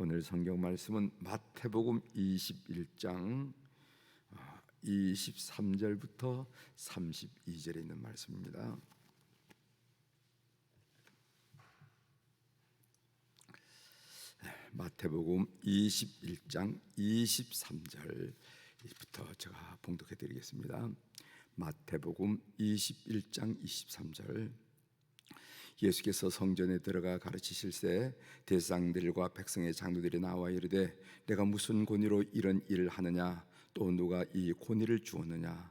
오늘 성경 말씀은 마태복음 21장 23절부터 32절에 있는 말씀입니다. 네, 마태복음 21장 23절부터 제가 봉독해 드리겠습니다. 마태복음 21장 23절 예수께서 성전에 들어가 가르치실새 대상들과 백성의 장로들이 나와 이르되 내가 무슨 권위로 이런 일을 하느냐? 또 누가 이 권위를 주었느냐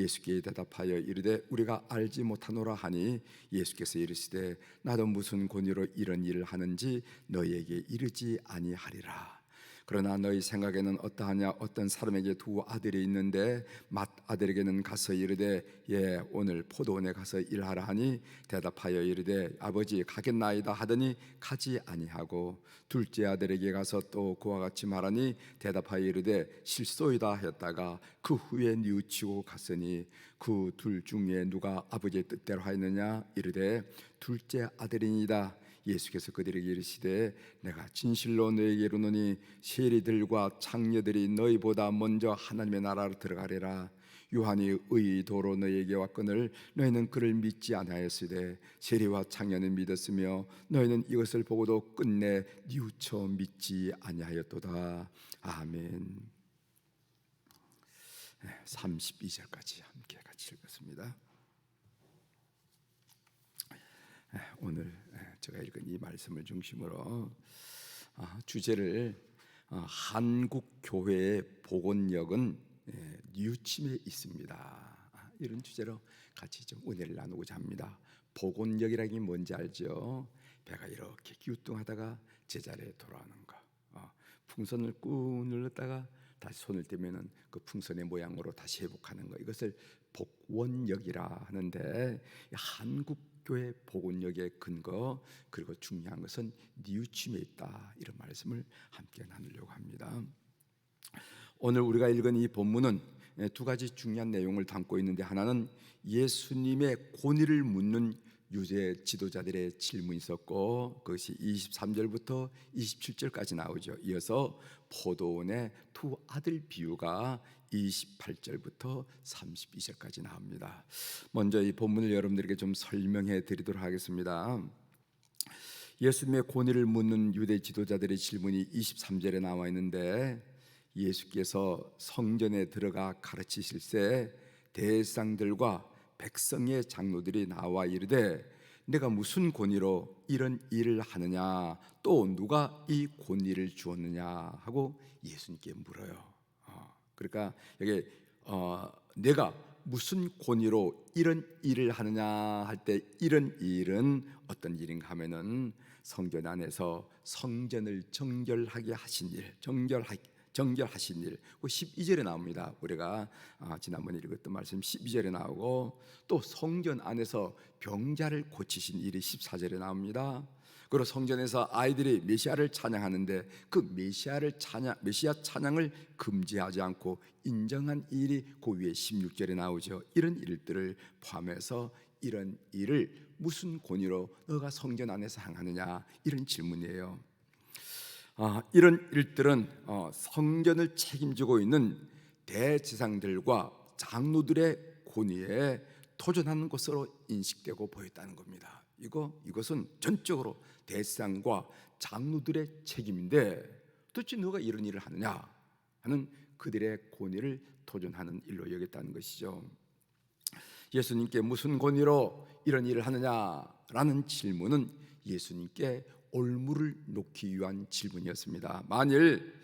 예수께 대답하여 이르되 우리가 알지 못하노라 하니 예수께서 이르시되 나도 무슨 권위로 이런 일을 하는지 너희에게 이르지 아니하리라 그러나 너희 생각에는 어떠하냐? 어떤 사람에게 두 아들이 있는데 맏 아들에게는 가서 이르되 예 오늘 포도원에 가서 일하라 하니 대답하여 이르되 아버지 가겠나이다 하더니 가지 아니하고 둘째 아들에게 가서 또 그와 같이 말하니 대답하여 이르되 실소이다 하였다가 그 후에 뉘우치고 갔으니 그 둘 중에 누가 아버지의 뜻대로 하였느냐? 이르되 둘째 아들이니이다 예수께서 그들에게 이르시되 내가 진실로 너에게 이르노니 세리들과 창녀들이 너희보다 먼저 하나님의 나라로 들어가리라. 요한이 의도로 너희에게 왔거늘 너희는 그를 믿지 아니하였으되 세리와 창녀는 믿었으며 너희는 이것을 보고도 끝내 뉘우쳐 믿지 아니하였도다. 아멘. 32절까지 함께 같이 읽겠습니다. 오늘 제가 읽은 이 말씀을 중심으로 아, 주제를 어, 한국 교회의 복원력은 예, 뉘우침에 있습니다. 아, 이런 주제로 같이 좀 은혜를 나누고자 합니다. 복원력이라는 게 뭔지 알죠? 배가 이렇게 기우뚱하다가 제자리에 돌아오는 거. 어, 풍선을 꾹 눌렀다가 다시 손을 떼면은 그 풍선의 모양으로 다시 회복하는 거. 이것을 복원력이라 하는데 한국 교회 복원력의 근거 그리고 중요한 것은 뉘우침에 있다 이런 말씀을 함께 나누려고 합니다. 오늘 우리가 읽은 이 본문은 두 가지 중요한 내용을 담고 있는데 하나는 예수님의 권위를 묻는 유대 지도자들의 질문이 있었고 그것이 23절부터 27절까지 나오죠. 이어서 포도원의 두 아들 비유가 28절부터 32절까지 나옵니다. 먼저 이 본문을 여러분들에게 좀 설명해 드리도록 하겠습니다. 예수님의 권위를 묻는 유대 지도자들의 질문이 23절에 나와 있는데 예수께서 성전에 들어가 가르치실새 대상들과 백성의 장로들이 나와 이르되 내가 무슨 권위로 이런 일을 하느냐 또 누가 이 권위를 주었느냐 하고 예수님께 물어요. 어, 그러니까 여기 어, 내가 무슨 권위로 이런 일을 하느냐 할 때 이런 일은 어떤 일인가 하면은 성전 안에서 성전을 정결하게 하신 일, 정결하게 정결하신 일. 그 12절에 나옵니다. 우리가 아, 지난번에 읽었던 말씀 12절에 나오고 또 성전 안에서 병자를 고치신 일이 14절에 나옵니다. 그리고 성전에서 아이들이 메시아를 찬양하는데 그 메시아를 찬양 메시아 찬양을 금지하지 않고 인정한 일이 그 위에 16절에 나오죠. 이런 일들을 포함해서 이런 일을 무슨 권위로 너가 성전 안에서 행하느냐 이런 질문이에요. 아, 이런 일들은 어, 성전을 책임지고 있는 대지상들과 장로들의 권위에 도전하는 것으로 인식되고 보였다는 겁니다. 이거 이것은 전적으로 대상과 장로들의 책임인데 도대체 누가 이런 일을 하느냐 하는 그들의 권위를 도전하는 일로 여겼다는 것이죠. 예수님께 무슨 권위로 이런 일을 하느냐라는 질문은 예수님께 올무를 놓기 위한 질문이었습니다. 만일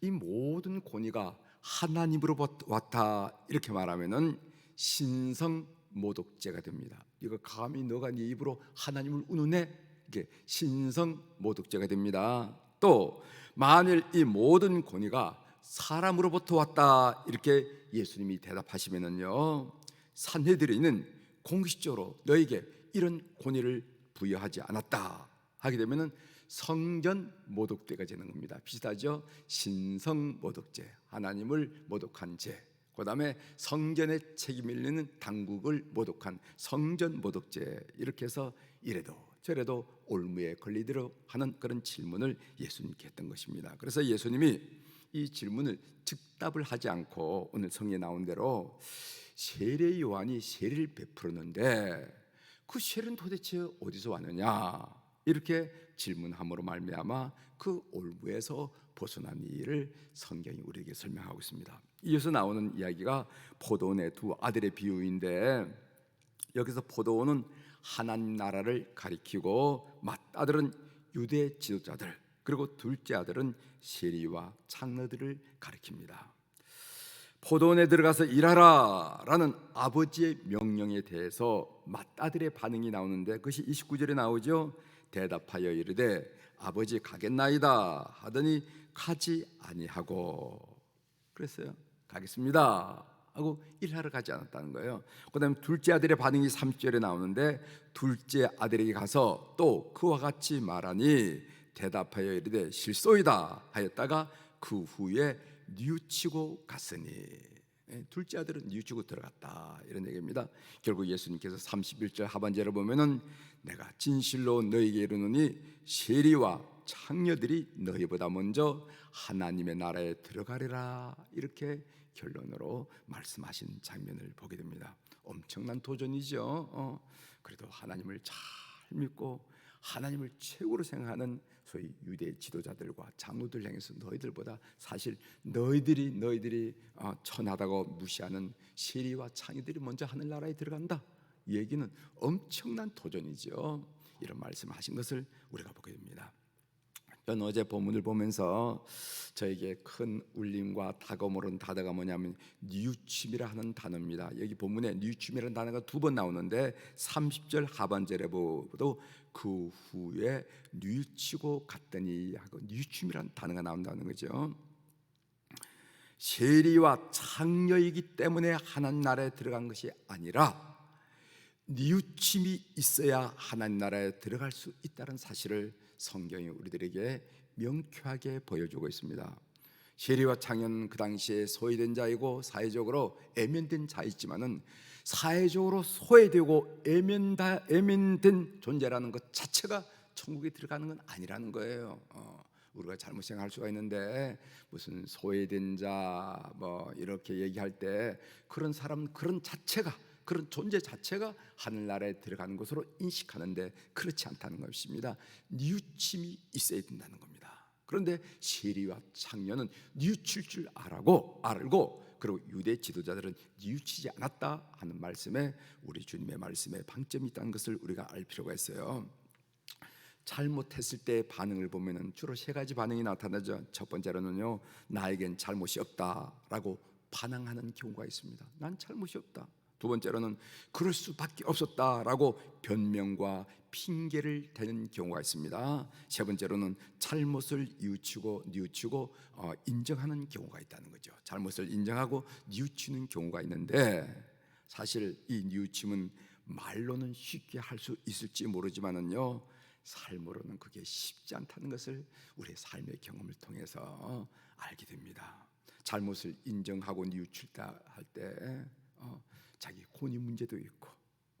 이 모든 권위가 하나님으로 왔다 이렇게 말하면은 신성 모독죄가 됩니다. 이거 감히 너가 네 입으로 하나님을 우는해 이게 신성 모독죄가 됩니다. 또 만일 이 모든 권위가 사람으로부터 왔다 이렇게 예수님이 대답하시면은요 산헤드린은 공식적으로 너에게 이런 권위를 부여하지 않았다 하게 되면은 성전 모독죄가 되는 겁니다. 비슷하죠? 신성 모독죄, 하나님을 모독한 죄. 그 다음에 성전에 책임을 있는 당국을 모독한 성전 모독죄 이렇게 해서 이래도 저래도 올무에 걸리도록 하는 그런 질문을 예수님께 했던 것입니다. 그래서 예수님이 이 질문을 즉답을 하지 않고 오늘 성에 나온 대로 세례 요한이 세례를 베풀었는데 그 세례는 도대체 어디서 왔느냐 이렇게 질문함으로 말미암아 그 올무에서 벗어난 일을 성경이 우리에게 설명하고 있습니다. 이어서 나오는 이야기가 포도원의 두 아들의 비유인데 여기서 포도원은 하나님 나라를 가리키고 맏아들은 유대 지도자들 그리고 둘째 아들은 세리와 장로들을 가리킵니다. 포도원에 들어가서 일하라라는 아버지의 명령에 대해서 맏아들의 반응이 나오는데 그것이 29절에 나오죠. 대답하여 이르되 아버지 가겠나이다 하더니 가지 아니하고 그랬어요. 가겠습니다. 하고 일하러 가지 않았다는 거예요. 그다음에 둘째 아들의 반응이 30절에 나오는데 둘째 아들에게 가서 또 그와 같이 말하니 대답하여 이르되 실소이다 하였다가 그 후에 뉘우치고 갔으니 예, 둘째 아들은 뉘우치고 들어갔다 이런 얘기입니다. 결국 예수님께서 31절 하반절에 보면은 내가 진실로 너희에게 이르노니 세리와 창녀들이 너희보다 먼저 하나님의 나라에 들어가리라 이렇게 결론으로 말씀하신 장면을 보게 됩니다. 엄청난 도전이죠. 어, 그래도 하나님을 잘 믿고 하나님을 최고로 생각하는 소위 유대 지도자들과 장로들 향해서 너희들보다 사실 너희들이 너희들이 어, 천하다고 무시하는 세리와 창의들이 먼저 하늘나라에 들어간다. 이 얘기는 엄청난 도전이죠. 이런 말씀하신 것을 우리가 보게 됩니다. 전 어제 본문을 보면서 저에게 큰 울림과 다가오는 단어가 뭐냐면 뉘우침이라 하는 단어입니다. 여기 본문에 뉘우침이라는 단어가 두 번 나오는데 30절 하반절에 보도 그 후에 뉘우치고 갔더니 하고 뉘우침이라는 단어가 나온다는 거죠. 세리와 창녀이기 때문에 하나님 나라에 들어간 것이 아니라 뉘우침이 있어야 하나님 나라에 들어갈 수 있다는 사실을 성경이 우리들에게 명쾌하게 보여주고 있습니다. 세리와 창녀는 그 당시에 소외된 자이고 사회적으로 애면된 자이지만은 사회적으로 소외되고 애면다 애면된 존재라는 것 자체가 천국에 들어가는 건 아니라는 거예요. 어, 우리가 잘못 생각할 수가 있는데 무슨 소외된 자 뭐 이렇게 얘기할 때 그런 사람 그런 자체가 그런 존재 자체가 하늘나라에 들어가는 것으로 인식하는데 그렇지 않다는 것입니다. 뉘우침이 있어야 된다는 겁니다. 그런데 세리와 창녀는 뉘우칠 줄 알고 알고 그리고 유대 지도자들은 뉘우치지 않았다 하는 말씀에 우리 주님의 말씀에 방점이 있다는 것을 우리가 알 필요가 있어요. 잘못했을 때 반응을 보면은 주로 세 가지 반응이 나타나죠. 첫 번째로는요, 나에겐 잘못이 없다라고 반항하는 경우가 있습니다. 난 잘못이 없다. 두 번째로는 그럴 수밖에 없었다라고 변명과 핑계를 대는 경우가 있습니다. 세 번째로는 잘못을 뉘우치고 뉘우치고 어, 인정하는 경우가 있다는 거죠. 잘못을 인정하고 뉘우치는 경우가 있는데 사실 이 뉘우침은 말로는 쉽게 할 수 있을지 모르지만은요 삶으로는 그게 쉽지 않다는 것을 우리의 삶의 경험을 통해서 알게 됩니다. 잘못을 인정하고 뉘우칠다 할때 어, 혼인 문제도 있고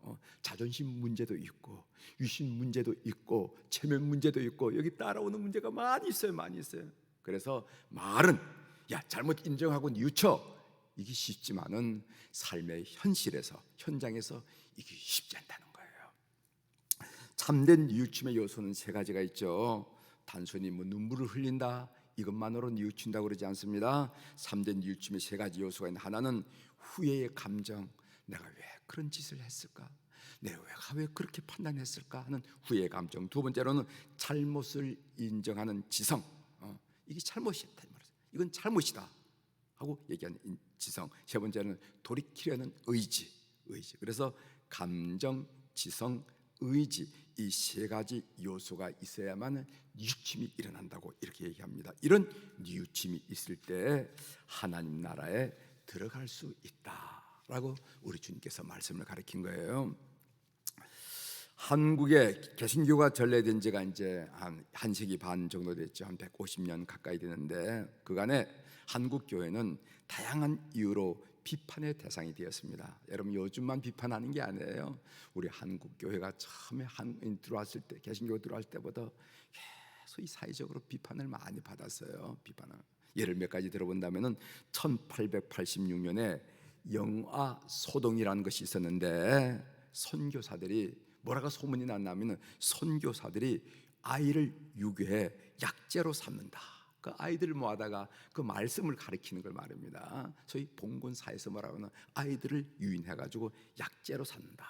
어, 자존심 문제도 있고 유신 문제도 있고 체면 문제도 있고 여기 따라오는 문제가 많이 있어요, 많이 있어요. 그래서 말은 야 잘못 인정하고 뉘우쳐 이게 쉽지만은 삶의 현실에서 현장에서 이게 쉽지 않다는 거예요. 참된 뉘우침의 요소는 세 가지가 있죠. 단순히 뭐 눈물을 흘린다 이것만으로 뉘우친다고 그러지 않습니다. 참된 뉘우침의 세 가지 요소가 있는 하나는 후회의 감정, 내가 왜 그런 짓을 했을까? 내가 왜 그렇게 판단했을까 하는 후회 감정. 두 번째로는 잘못을 인정하는 지성. 어, 이게 잘못이었다 말이죠. 이건 잘못이다 하고 얘기하는 지성. 세 번째는 돌이키려는 의지. 의지. 그래서 감정, 지성, 의지 이 세 가지 요소가 있어야만 뉘우침이 일어난다고 이렇게 얘기합니다. 이런 뉘우침이 있을 때 하나님 나라에 들어갈 수 있다 라고 우리 주님께서 말씀을 가르친 거예요. 한국에 개신교가 전래된 지가 이제 한 한 세기 반 정도 됐죠. 한 150년 가까이 되는데 그간에 한국 교회는 다양한 이유로 비판의 대상이 되었습니다. 여러분 요즘만 비판하는 게 아니에요. 우리 한국 교회가 처음에 한 들어왔을 때 개신교 들어왔을 때보다 계속 이 사회적으로 비판을 많이 받았어요. 비판을 예를 몇 가지 들어본다면은 1886년에 영아 소동이라는 것이 있었는데 선교사들이 뭐라고 소문이 났냐면은 선교사들이 아이를 유괴해 약죄로 삼는다. 그 아이들을 모아다가 그 말씀을 가리키는 걸 말입니다. 소위 봉건사에서 뭐라고는 아이들을 유인해 가지고 약죄로 삼는다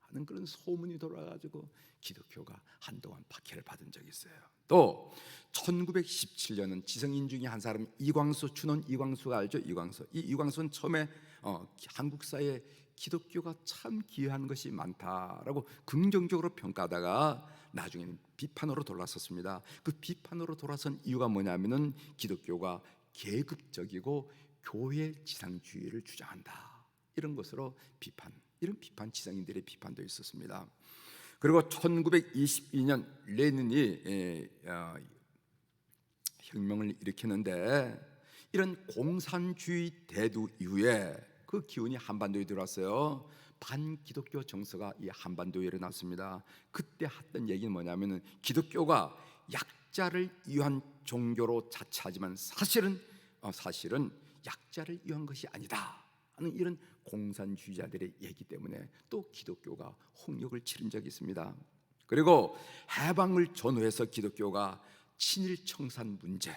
하는 그런 소문이 돌아가지고 기독교가 한동안 박해를 받은 적이 있어요. 또 1917년은 지성인 중에 한 사람 이광수 춘원 이광수가 알죠? 이광수. 이 이광수는 처음에 어, 한국사에 기독교가 참 기여한 것이 많다라고 긍정적으로 평가하다가 나중에는 비판으로 돌아섰습니다. 그 비판으로 돌아선 이유가 뭐냐면은 기독교가 계급적이고 교회 지상주의를 주장한다 이런 것으로 비판 이런 비판 지성인들의 비판도 있었습니다. 그리고 1922년 레닌이 에, 어, 혁명을 일으켰는데 이런 공산주의 대두 이후에 그 기운이 한반도에 들어왔어요. 반기독교 정서가 이 한반도에 일어났습니다. 그때 했던 얘기는 뭐냐면은 기독교가 약자를 위한 종교로 자처하지만 사실은 어, 사실은 약자를 위한 것이 아니다 하는 이런 공산주의자들의 얘기 때문에 또 기독교가 홍역을 치른 적이 있습니다. 그리고 해방을 전후해서 기독교가 친일 청산 문제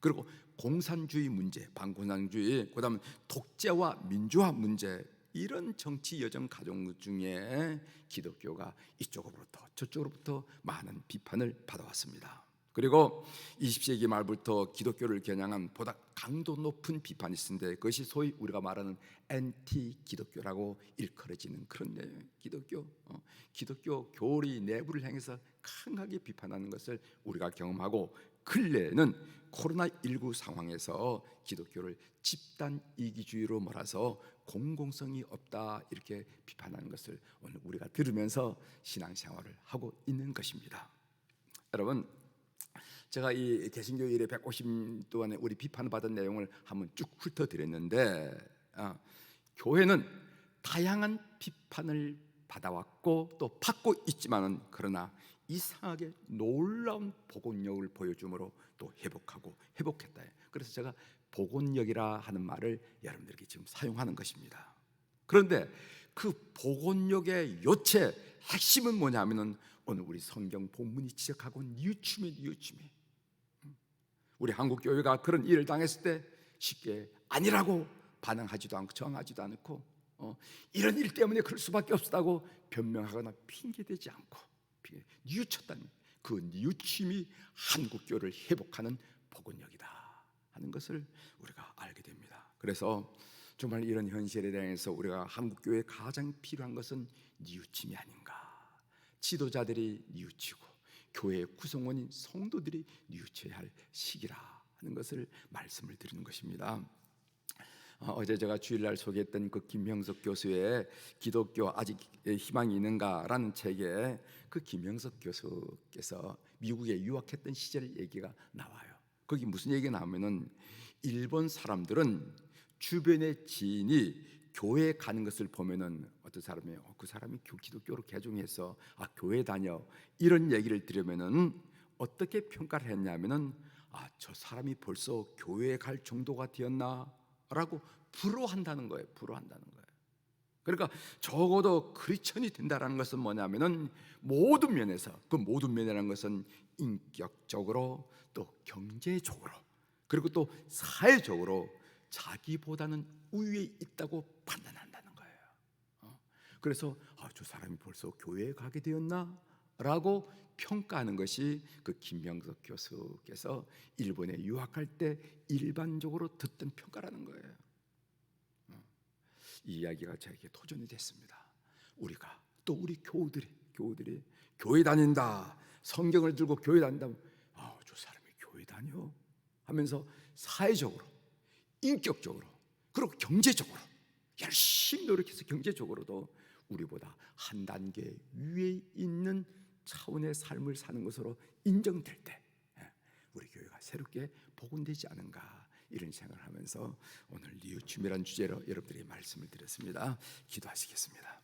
그리고 공산주의 문제, 반공산주의, 그다음 독재와 민주화 문제 이런 정치 여정 가정 중에 기독교가 이쪽으로부터 저쪽으로부터 많은 비판을 받아왔습니다. 그리고 20세기 말부터 기독교를 겨냥한 보다 강도 높은 비판이 있는데 그것이 소위 우리가 말하는 엔티 기독교라고 일컬어지는 그런 내용. 기독교, 어, 기독교 교리 내부를 향해서 강하게 비판하는 것을 우리가 경험하고 근래에는 코로나 19 상황에서 기독교를 집단 이기주의로 몰아서 공공성이 없다 이렇게 비판하는 것을 오늘 우리가 들으면서 신앙생활을 하고 있는 것입니다. 여러분 제가 이 개신교 일에 150 동안에 우리 비판을 받은 내용을 한번 쭉 훑어드렸는데 아, 교회는 다양한 비판을 받아왔고 또 받고 있지만은 그러나 이상하게 놀라운 복원력을 보여줌으로 또 회복하고 회복했다. 그래서 제가 복원력이라 하는 말을 여러분들에게 지금 사용하는 것입니다. 그런데 그 복원력의 요체 핵심은 뭐냐면은 오늘 우리 성경 본문이 지적하고 뉘우침이 뉘우침이 우리 한국 교회가 그런 일을 당했을 때 쉽게 아니라고 반응하지도 않고 정하지도 않고 어, 이런 일 때문에 그럴 수밖에 없다고 변명하거나 핑계대지 않고 뉘우쳤다는 그 뉘우침이 한국 교를 회복하는 복원력이다 하는 것을 우리가 알게 됩니다. 그래서 정말 이런 현실에 대해서 우리가 한국 교회에 가장 필요한 것은 뉘우침이 아닌가. 지도자들이 뉘우치고 교회 구성원인 성도들이 뉘우쳐야 할 시기라 하는 것을 말씀을 드리는 것입니다. 어, 어제 제가 주일날 소개했던 그 김형석 교수의 기독교 아직 희망이 있는가라는 책에 그 김형석 교수께서 미국에 유학했던 시절 얘기가 나와요. 거기 무슨 얘기가 나오면은 일본 사람들은 주변의 지인이 교회 가는 것을 보면은 어떤 사람이 어, 그 사람이 기독교로 개종해서 아 교회 다녀 이런 얘기를 들으면은 어떻게 평가를 했냐면은 아 저 사람이 벌써 교회에 갈 정도가 되었나라고 부러한다는 거예요. 부러한다는 거예요. 그러니까 적어도 크리스천이 된다라는 것은 뭐냐면은 모든 면에서 그 모든 면이라는 것은 인격적으로 또 경제적으로 그리고 또 사회적으로 자기보다는 우위에 있다고 판단한다는 거예요. 어? 그래서 아, 저 사람이 벌써 교회에 가게 되었나 라고 평가하는 것이 그 김명석 교수께서 일본에 유학할 때 일반적으로 듣던 평가라는 거예요. 어? 이 이야기가 저에게 도전이 됐습니다. 우리가 또 우리 교우들이 교우들이 교회 다닌다. 성경을 들고 교회 다닌다. 아, 저 사람이 교회 다녀 하면서 사회적으로, 인격적으로, 그리고 경제적으로 열심히 노력해서 경제적으로도 우리보다 한 단계 위에 있는 차원의 삶을 사는 것으로 인정될 때 예, 우리 교회가 새롭게 복원되지 않은가 이런 생각을 하면서 오늘 뉘우침이란 주제로 여러분들에게 말씀을 드렸습니다. 기도하시겠습니다.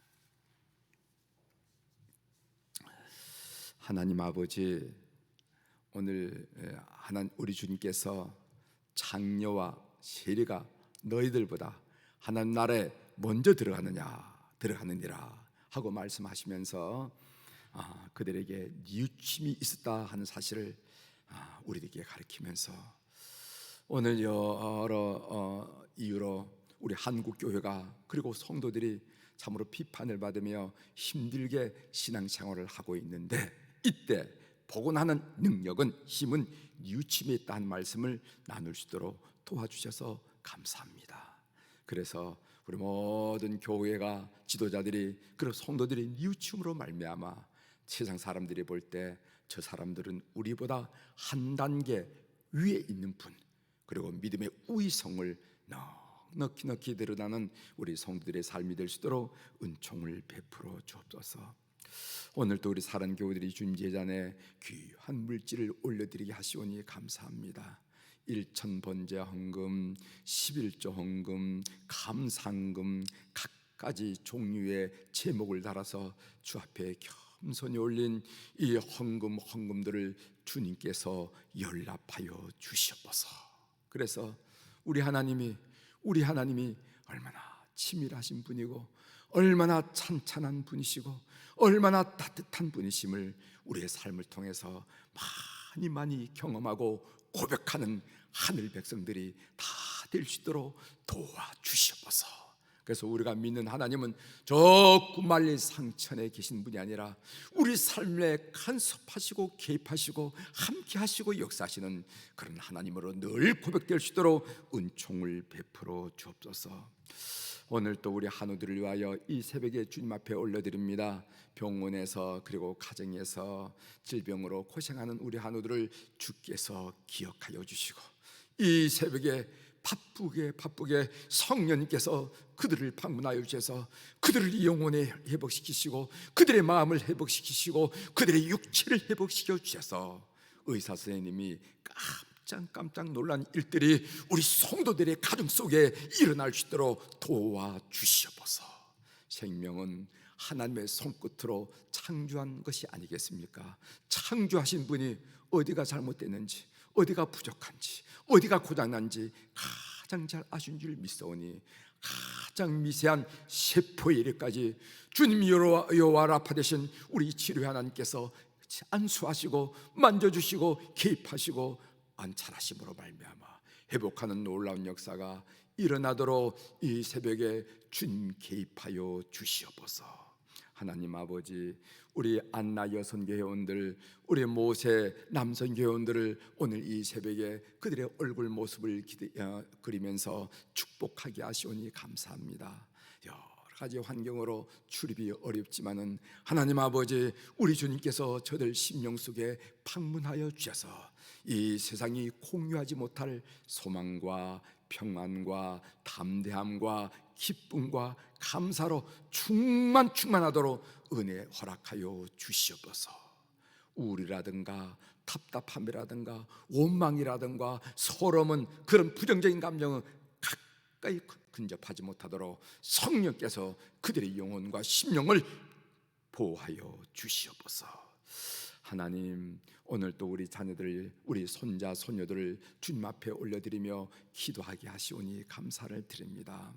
하나님 아버지 오늘 하나님 우리 주님께서 장녀와 세리가 너희들보다 하나님 나라에 먼저 들어가느냐 들어가느니라 하고 말씀하시면서 아, 그들에게 뉘우침이 있었다 하는 사실을 아, 우리에게 가르치면서 오늘 여러 어, 이유로 우리 한국 교회가 그리고 성도들이 참으로 비판을 받으며 힘들게 신앙생활을 하고 있는데 이때 복원하는 능력은 힘은 뉘우침에 있다는 말씀을 나눌 수 있도록 도와주셔서 감사합니다. 그래서 우리 모든 교회가 지도자들이 그리고 성도들이 뉘우침으로 말미암아 세상 사람들이 볼 때 저 사람들은 우리보다 한 단계 위에 있는 분 그리고 믿음의 우위성을 넉넉히 넉히 드러나는 우리 성도들의 삶이 될 수 있도록 은총을 베풀어 주옵소서. 오늘도 우리 사랑 교우들이 주님 제잔에 귀한 물질을 올려드리게 하시오니 감사합니다. 일천 번제 헌금, 11조 헌금, 감상금 각 가지 종류의 제목을 달아서 주 앞에 겸손히 올린 이 헌금 헌금들을 주님께서 연락하여 주시옵소서. 그래서 우리 하나님이 우리 하나님이 얼마나 치밀하신 분이고 얼마나 찬찬한 분이시고 얼마나 따뜻한 분이심을 우리의 삶을 통해서 많이 많이 경험하고 고백하는 하늘 백성들이 다 될 수 있도록 도와주시옵소서. 그래서 우리가 믿는 하나님은 저 구말리 상천에 계신 분이 아니라 우리 삶에 간섭하시고 개입하시고 함께하시고 역사하시는 그런 하나님으로 늘 고백될 수 있도록 은총을 베풀어 주옵소서. 오늘 또 우리 한우들을 위하여 이 새벽에 주님 앞에 올려드립니다. 병원에서 그리고 가정에서 질병으로 고생하는 우리 한우들을 주께서 기억하여 주시고 이 새벽에 바쁘게 바쁘게 성령님께서 그들을 방문하여 주셔서 그들을 영혼에 회복시키시고 그들의 마음을 회복시키시고 그들의 육체를 회복시켜 주셔서 의사 선생님이 깜 짝깜짝 놀란 일들이 우리 성도들의 가정 속에 일어날 수 있도록 도와주시옵소서. 생명은 하나님의 손끝으로 창조한 것이 아니겠습니까? 창조하신 분이 어디가 잘못됐는지, 어디가 부족한지, 어디가 고장난지 가장 잘 아신 줄 믿사오니 가장 미세한 세포의 일까지 주님 여호와 라파 되신 우리 치료 하나님께서 안수하시고 만져주시고 개입하시고 안찰하심으로 말미암아 회복하는 놀라운 역사가 일어나도록 이 새벽에 주님 개입하여 주시옵소서. 하나님 아버지 우리 안나 여성 교회원들 우리 모세 남성 교회원들을 오늘 이 새벽에 그들의 얼굴 모습을 기대, 어, 그리면서 축복하게 하시오니 감사합니다. 가지 환경으로 출입이 어렵지만은 하나님 아버지 우리 주님께서 저들 심령 속에 방문하여 주셔서 이 세상이 공유하지 못할 소망과 평안과 담대함과 기쁨과 감사로 충만 충만하도록 은혜 허락하여 주시옵소서. 우울이라든가 답답함이라든가 원망이라든가 서러움은 그런 부정적인 감정은 가까이 근접하지 못하도록 성령께서 그들의 영혼과 심령을 보호하여 주시옵소서. 하나님 오늘 또 우리 자녀들 우리 손자 손녀들을 주님 앞에 올려드리며 기도하게 하시오니 감사를 드립니다.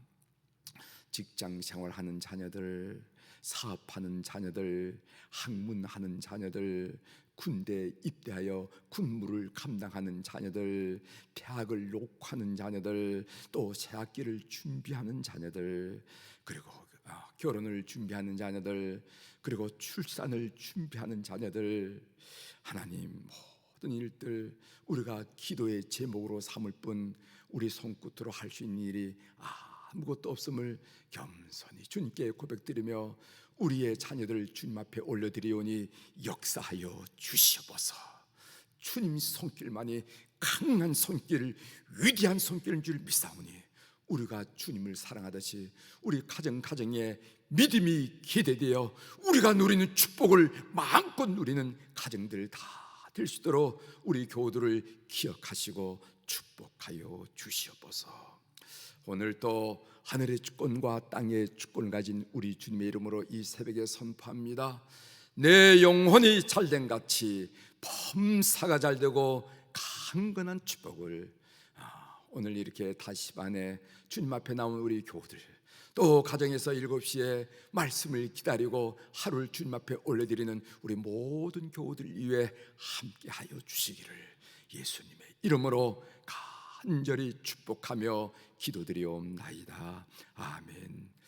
직장 생활하는 자녀들, 사업하는 자녀들, 학문하는 자녀들, 군대 입대하여 군무를 감당하는 자녀들, 대학을 녹화하는 자녀들, 또 새학기를 준비하는 자녀들, 그리고 아, 결혼을 준비하는 자녀들, 그리고 출산을 준비하는 자녀들, 하나님 모든 일들 우리가 기도의 제목으로 삼을 뿐 우리 손끝으로 할 수 있는 일이 아 아무것도 없음을 겸손히 주님께 고백드리며 우리의 자녀들 주님 앞에 올려드리오니 역사하여 주시옵소서. 주님 손길만이 강한 손길, 위대한 손길인 줄 믿사오니 우리가 주님을 사랑하듯이 우리 가정 가정에 믿음이 기대되어 우리가 누리는 축복을 마음껏 누리는 가정들 다 될 수 있도록 우리 교우들을 기억하시고 축복하여 주시옵소서. 오늘 또 하늘의 주권과 땅의 주권을 가진 우리 주님의 이름으로 이 새벽에 선포합니다. 내 영혼이 잘된 같이 범사가 잘되고 강건한 축복을 아, 오늘 이렇게 다시 반에 주님 앞에 나온 우리 교우들 또 가정에서 일곱 시에 말씀을 기다리고 하루를 주님 앞에 올려드리는 우리 모든 교우들 위해 함께하여 주시기를 예수님의 이름으로 간절히 축복하며 기도드리옵나이다. 아멘.